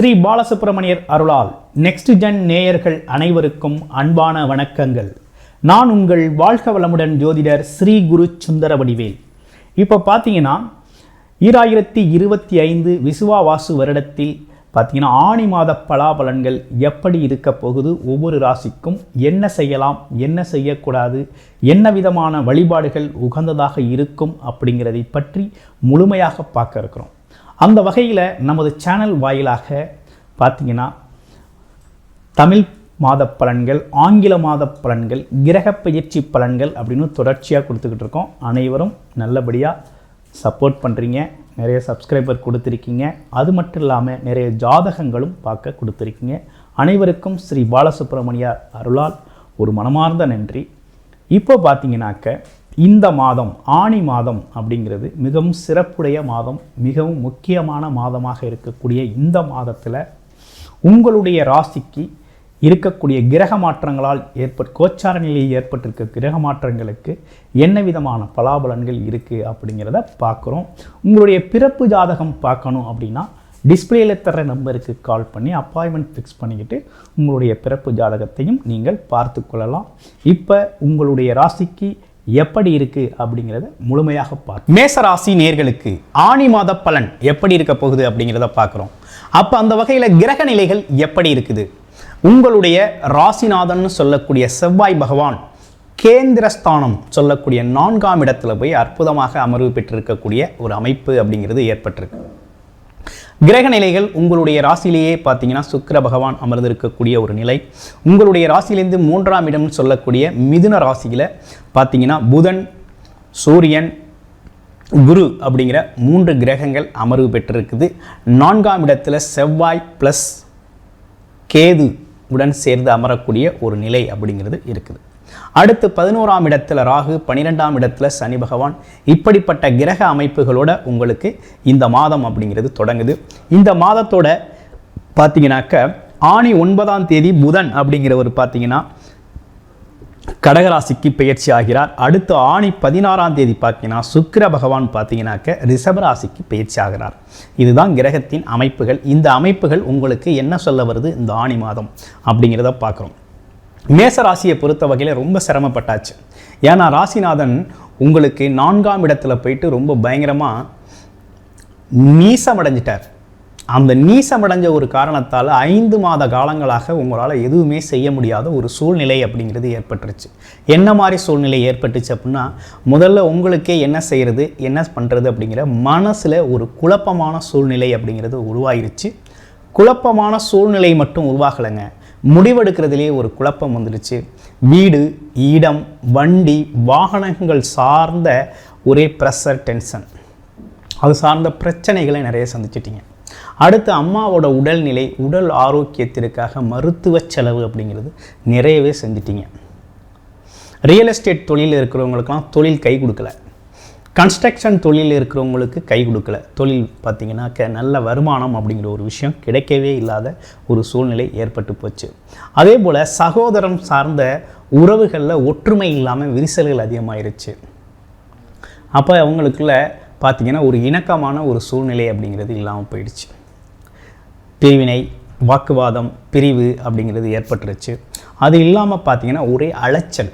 ஸ்ரீ பாலசுப்ரமணியர் அருளால் next gen நேயர்கள் அனைவருக்கும் அன்பான வணக்கங்கள். நான் உங்கள் வாழ்க வளமுடன் ஜோதிடர் ஸ்ரீ குரு சுந்தர வடிவேல் இப்போ பார்த்தீங்கன்னா ஈராயிரத்தி இருபத்தி ஐந்து விசுவா வாசு வருடத்தில் பார்த்தீங்கன்னா ஆணி மாத பலாபலன்கள் எப்படி இருக்க போகுது ஒவ்வொரு ராசிக்கும் என்ன செய்யலாம் என்ன செய்யக்கூடாது என்ன விதமான வழிபாடுகள் உகந்ததாக இருக்கும் அப்படிங்கிறதை பற்றி முழுமையாக பார்க்க இருக்கிறோம். அந்த வகையில் நமது சேனல் வாயிலாக பார்த்தீங்கன்னா தமிழ் மாத பலன்கள் ஆங்கில மாத பலன்கள் கிரக பயிற்சி பலன்கள் அப்படின்னு தொடர்ச்சியாக கொடுத்துக்கிட்டு இருக்கோம். அனைவரும் நல்லபடியாக சப்போர்ட் பண்ணுறீங்க நிறைய சப்ஸ்கிரைபர் கொடுத்துருக்கீங்க. அது மட்டும் இல்லாமல் நிறைய ஜாதகங்களும் பார்க்க கொடுத்துருக்கீங்க. அனைவருக்கும் ஸ்ரீ பாலசுப்ரமணியார் அருளால் ஒரு மனமார்ந்த நன்றி. இப்போ பார்த்தீங்கன்னாக்க இந்த மாதம் ஆணி மாதம் அப்படிங்கிறது மிகவும் சிறப்புடைய மாதம் மிகவும் முக்கியமான மாதமாக இருக்கக்கூடிய இந்த மாதத்தில் உங்களுடைய ராசிக்கு இருக்கக்கூடிய கிரக மாற்றங்களால் ஏற்பட் கோச்சார நிலையில் ஏற்பட்டிருக்க கிரக மாற்றங்களுக்கு என்ன விதமான பலாபலன்கள் இருக்குது அப்படிங்கிறத பார்க்குறோம். உங்களுடைய பிறப்பு ஜாதகம் பார்க்கணும் அப்படின்னா டிஸ்பிளேல தர நம்பருக்கு கால் பண்ணி அப்பாயின்மெண்ட் ஃபிக்ஸ் பண்ணிக்கிட்டு உங்களுடைய பிறப்பு ஜாதகத்தையும் நீங்கள் பார்த்து கொள்ளலாம். இப்போ உங்களுடைய ராசிக்கு எப்படி இருக்கு அப்படிங்கிறத முழுமையாக பார்க்கும் மேசராசி நேர்களுக்கு ஆணி மாத பலன் எப்படி இருக்க போகுது அப்படிங்கிறத பார்க்குறோம். அப்போ அந்த வகையில் கிரக நிலைகள் எப்படி இருக்குது? உங்களுடைய ராசிநாதன் சொல்லக்கூடிய செவ்வாய் பகவான் கேந்திரஸ்தானம் சொல்லக்கூடிய நான்காம் இடத்துல போய் அற்புதமாக அமர்வு பெற்றிருக்கக்கூடிய ஒரு அமைப்பு அப்படிங்கிறது ஏற்பட்டிருக்கு. கிரக நிலைகள் உங்களுடைய ராசியிலேயே பார்த்தீங்கன்னா சுக்கர பகவான் அமர்ந்திருக்கக்கூடிய ஒரு நிலை. உங்களுடைய ராசியிலேருந்து மூன்றாம் இடம் சொல்லக்கூடிய மிதுன ராசியில் பார்த்தீங்கன்னா புதன் சூரியன் குரு அப்படிங்கிற மூன்று கிரகங்கள் அமர்வு பெற்றிருக்குது. நான்காம் இடத்துல செவ்வாய் ப்ளஸ் கேது உடன் சேர்ந்து அமரக்கூடிய ஒரு நிலை அப்படிங்கிறது இருக்குது. அடுத்து பதினோராம் இடத்துல ராகு பன்னிரெண்டாம் இடத்துல சனி பகவான். இப்படிப்பட்ட கிரக அமைப்புகளோட உங்களுக்கு இந்த மாதம் அப்படிங்கிறது தொடங்குது. இந்த மாதத்தோட பார்த்தீங்கன்னாக்க ஆணி ஒன்பதாம் தேதி புதன் அப்படிங்கிறவர் பார்த்தீங்கன்னா கடகராசிக்கு பயிற்சி ஆகிறார். அடுத்து ஆணி பதினாறாம் தேதி பார்த்தீங்கன்னா சுக்கிர பகவான் பார்த்தீங்கன்னாக்க ரிஷபராசிக்கு பயிற்சி ஆகிறார். இதுதான் கிரகத்தின் அமைப்புகள். இந்த அமைப்புகள் உங்களுக்கு என்ன சொல்ல வருது? இந்த ஆணி மாதம் அப்படிங்கிறத பார்க்குறோம். மேச ராசியை பொறுத்த வகையில் ரொம்ப சிரமப்பட்டாச்சு. ஏன்னா ராசிநாதன் உங்களுக்கு நான்காம் இடத்துல போயிட்டு ரொம்ப பயங்கரமாக நீசமடைஞ்சிட்டார் அந்த நீசமடைஞ்ச ஒரு காரணத்தால் ஐந்து மாத காலங்களாக உங்களால் எதுவுமே செய்ய முடியாத ஒரு சூழ்நிலை அப்படிங்கிறது ஏற்பட்டுருச்சு. என்ன மாதிரி சூழ்நிலை ஏற்பட்டுச்சு அப்படின்னா முதல்ல உங்களுக்கே என்ன செய்கிறது என்ன பண்ணுறது அப்படிங்கிற மனசில் ஒரு குழப்பமான சூழ்நிலை அப்படிங்கிறது உருவாயிருச்சு. குழப்பமான சூழ்நிலை மட்டும் உருவாகலைங்க. முடிவெடுக்கிறதுலேயே ஒரு குழப்பம் வந்துடுச்சு. வீடு இடம் வண்டி வாகனங்கள் சார்ந்த ஒரே ப்ரெஷர் டென்ஷன் அது சார்ந்த பிரச்சனைகளை நிறைய சந்திச்சிட்டிங்க. அடுத்து அம்மாவோட உடல்நிலை உடல் ஆரோக்கியத்திற்காக மருத்துவ செலவு அப்படிங்கிறது நிறையவே செஞ்சிட்டிங்க. ரியல் எஸ்டேட் தொழில் இருக்கிறவங்களுக்கெல்லாம் தொழில் கை கொடுக்கல. கன்ஸ்ட்ரக்ஷன் தொழில் இருக்கிறவங்களுக்கு கை கொடுக்கல. தொழில் பார்த்திங்கனாக்க நல்ல வருமானம் அப்படிங்கிற ஒரு விஷயம் கிடைக்கவே இல்லாத ஒரு சூழ்நிலை ஏற்பட்டு போச்சு. அதே போல் சகோதரம் சார்ந்த உறவுகளில் ஒற்றுமை இல்லாமல் விரிசல்கள் அதிகமாகிருச்சு அப்போ அவங்களுக்குள்ள பார்த்திங்கன்னா ஒரு இணக்கமான ஒரு சூழ்நிலை அப்படிங்கிறது இல்லாமல் போயிடுச்சு. பிரிவினை வாக்குவாதம் பிரிவு அப்படிங்கிறது ஏற்பட்டுருச்சு. அது இல்லாமல் பார்த்தீங்கன்னா ஒரே அலைச்சல்.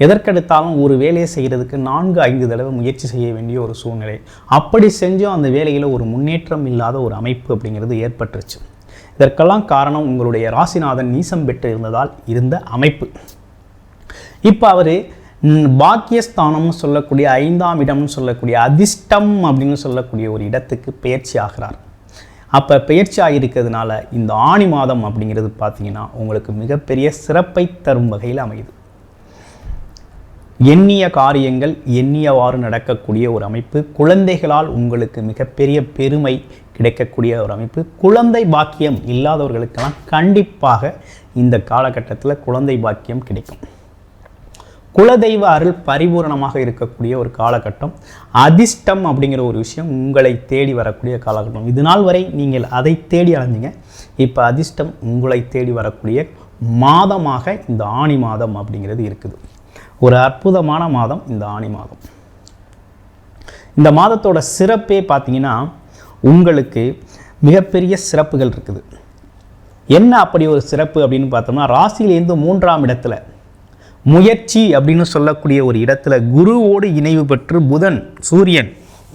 எதற்கெடுத்தாலும் ஒரு வேலையை செய்கிறதுக்கு நான்கு ஐந்து தடவை முயற்சி செய்ய வேண்டிய ஒரு சூழ்நிலை. அப்படி செஞ்சும் அந்த வேலையில் ஒரு முன்னேற்றம் இல்லாத ஒரு அமைப்பு அப்படிங்கிறது ஏற்பட்டுருச்சு. இதற்கெல்லாம் காரணம் உங்களுடைய ராசிநாதன் நீசம் பெற்று இருந்ததால் இருந்த அமைப்பு. இப்போ அவர் பாக்கியஸ்தானம்னு சொல்லக்கூடிய ஐந்தாம் இடம்னு சொல்லக்கூடிய அதிர்ஷ்டம் அப்படின்னு சொல்லக்கூடிய ஒரு இடத்துக்கு பயிற்சி ஆகிறார். அப்போ பயிற்சி ஆகியிருக்கிறதுனால இந்த ஆணி மாதம் அப்படிங்கிறது பார்த்திங்கன்னா உங்களுக்கு மிகப்பெரிய சிறப்பை தரும் வகையில் அமையுது. எண்ணிய காரியங்கள் எண்ணியவாறு நடக்கக்கூடிய ஒரு அமைப்பு குழந்தைகளால் உங்களுக்கு மிகப்பெரிய பெருமை கிடைக்கக்கூடிய ஒரு அமைப்பு குழந்தை பாக்கியம் இல்லாதவர்களுக்கெல்லாம் கண்டிப்பாக இந்த காலகட்டத்தில் குழந்தை பாக்கியம் கிடைக்கும். குலதெய்வ அருள் பரிபூரணமாக இருக்கக்கூடிய ஒரு காலகட்டம் அதிர்ஷ்டம் அப்படிங்கிற ஒரு விஷயம் உங்களை தேடி வரக்கூடிய காலகட்டம். இது நாள் வரை நீங்கள் அதை தேடி அலைஞ்சிங்க. இப்போ அதிர்ஷ்டம் உங்களை தேடி வரக்கூடிய மாதமாக இந்த ஆணி மாதம் அப்படிங்கிறது இருக்குது. ஒரு அற்புதமான மாதம் இந்த ஆணி மாதம். இந்த மாதத்தோட சிறப்பே பார்த்தீங்கன்னா உங்களுக்கு மிகப்பெரிய சிறப்புகள் இருக்குது. என்ன அப்படி ஒரு சிறப்பு அப்படின்னு பார்த்தோம்னா ராசியிலேருந்து மூன்றாம் இடத்துல முயற்சி அப்படின்னு சொல்லக்கூடிய ஒரு இடத்துல குருவோடு இணைவு பெற்று புதன் சூரியன்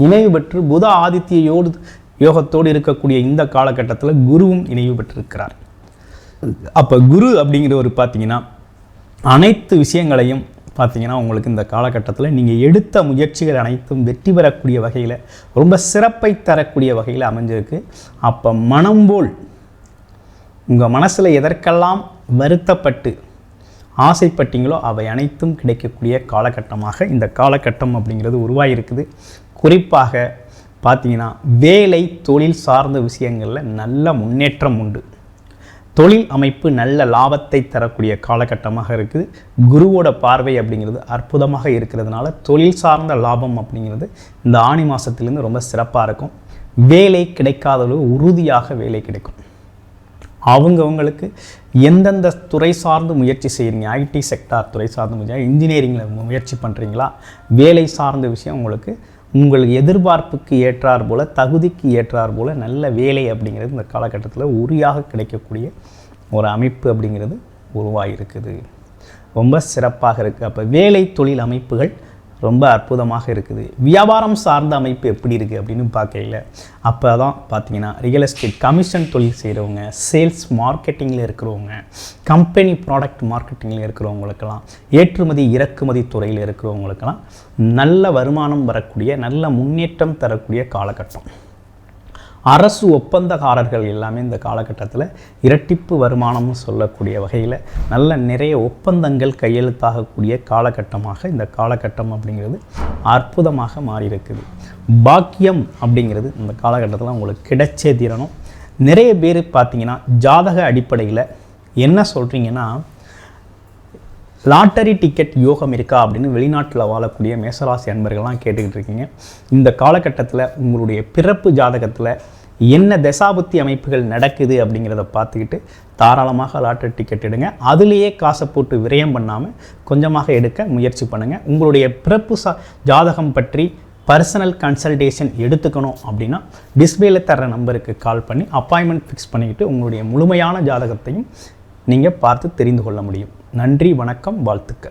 இணைவு பெற்று புத ஆதித்யோடு யோகத்தோடு இருக்கக்கூடிய இந்த காலகட்டத்தில் குருவும் இணைவு பெற்றிருக்கிறார். அப்போ குரு அப்படிங்கிறவர் பார்த்தீங்கன்னா அனைத்து விஷயங்களையும் பார்த்தீங்கன்னா உங்களுக்கு இந்த காலகட்டத்தில் நீங்கள் எடுத்த முயற்சிகள் அனைத்தும் வெற்றி பெறக்கூடிய வகையில் ரொம்ப சிறப்பை தரக்கூடிய வகையில் அமைஞ்சிருக்கு. அப்போ மனம் போல் உங்கள் மனசில் எதற்கெல்லாம் வருத்தப்பட்டு ஆசைப்பட்டீங்களோ அவை அனைத்தும் கிடைக்கக்கூடிய காலகட்டமாக இந்த காலகட்டம் அப்படிங்கிறது உருவாகிருக்குது குறிப்பாக பார்த்தீங்கன்னா வேலை தொழில் சார்ந்த விஷயங்களில் நல்ல முன்னேற்றம் உண்டு. தொழில் அமைப்பு நல்ல லாபத்தை தரக்கூடிய காலகட்டமாக இருக்குது. குருவோட பார்வை அப்படிங்கிறது அற்புதமாக இருக்கிறதுனால தொழில் சார்ந்த லாபம் அப்படிங்கிறது இந்த ஆணி மாதத்துலேருந்து ரொம்ப சிறப்பாக இருக்கும். வேலை கிடைக்காதளவு உறுதியாக வேலை கிடைக்கும். அவங்கவுங்களுக்கு எந்தெந்த துறை சார்ந்து முயற்சி செய்கிறீங்க ஐடி செக்டார் துறை சார்ந்து முயற்சி இன்ஜினியரிங்கில் முயற்சி பண்ணுறீங்களா வேலை சார்ந்த விஷயம் உங்களுக்கு உங்கள் எதிர்பார்ப்புக்கு ஏற்றார் போல் தகுதிக்கு ஏற்றார் போல் நல்ல வேலை அப்படிங்கிறது இந்த காலகட்டத்தில் உரியாக கிடைக்கக்கூடிய ஒரு அமைப்பு அப்படிங்கிறது உருவாகிருக்குது ரொம்ப சிறப்பாக இருக்குது அப்போ வேலை தொழில் அமைப்புகள் ரொம்ப அற்புதமாக இருக்குது. வியாபாரம் சார்ந்த அமைப்பு எப்படி இருக்குது அப்படின்னு பார்க்கல அப்போ தான் பார்த்தீங்கன்னா ரியல் எஸ்டேட் கமிஷன் தொழில் செய்கிறவங்க சேல்ஸ் மார்க்கெட்டிங்கில் இருக்கிறவங்க கம்பெனி ப்ராடக்ட் மார்க்கெட்டிங்கில் இருக்கிறவங்களுக்கெல்லாம் ஏற்றுமதி இறக்குமதி துறையில் இருக்கிறவங்களுக்கெல்லாம் நல்ல வருமானம் வரக்கூடிய நல்ல முன்னேற்றம் தரக்கூடிய காலகட்டம். அரசு ஒப்பந்தக்காரர்கள் எல்லாமே இந்த காலகட்டத்தில் இரட்டிப்பு வருமானம்னு சொல்லக்கூடிய வகையில் நல்ல நிறைய ஒப்பந்தங்கள் கையெழுத்தாகக்கூடிய காலகட்டமாக இந்த காலகட்டம் அப்படிங்கிறது அற்புதமாக மாறியிருக்குது. பாக்கியம் அப்படிங்கிறது இந்த காலகட்டத்தில் உங்களுக்கு கிடைச்சே தீரணும். நிறைய பேர் பார்த்தீங்கன்னா ஜாதக அடிப்படையில் என்ன சொல்கிறீங்கன்னா லாட்டரி டிக்கெட் யோகம் இருக்கா அப்படின்னு வெளிநாட்டில் வாழக்கூடிய மேசராசி அன்பர்கள்லாம் கேட்டுக்கிட்டு இருக்கீங்க. இந்த காலகட்டத்தில் உங்களுடைய பிறப்பு ஜாதகத்தில் என்ன தசாபுத்தி அமைப்புகள் நடக்குது அப்படிங்கிறத பார்த்துக்கிட்டு தாராளமாக லாட்டரி டிக்கெட் எடுங்க. அதுலேயே காசை போட்டு விரயம் பண்ணாமல் கொஞ்சமாக எடுக்க முயற்சி பண்ணுங்கள் உங்களுடைய பிறப்பு சா ஜாதகம் பற்றி பர்சனல் கன்சல்டேஷன் எடுத்துக்கணும் அப்படின்னா டிஸ்பிளேல தர்ற நம்பருக்கு கால் பண்ணி அப்பாயின்மெண்ட் ஃபிக்ஸ் பண்ணிக்கிட்டு உங்களுடைய முழுமையான ஜாதகத்தையும் நீங்கள் பார்த்து தெரிந்து கொள்ள முடியும். நன்றி வணக்கம் வாழ்த்துக்கள்.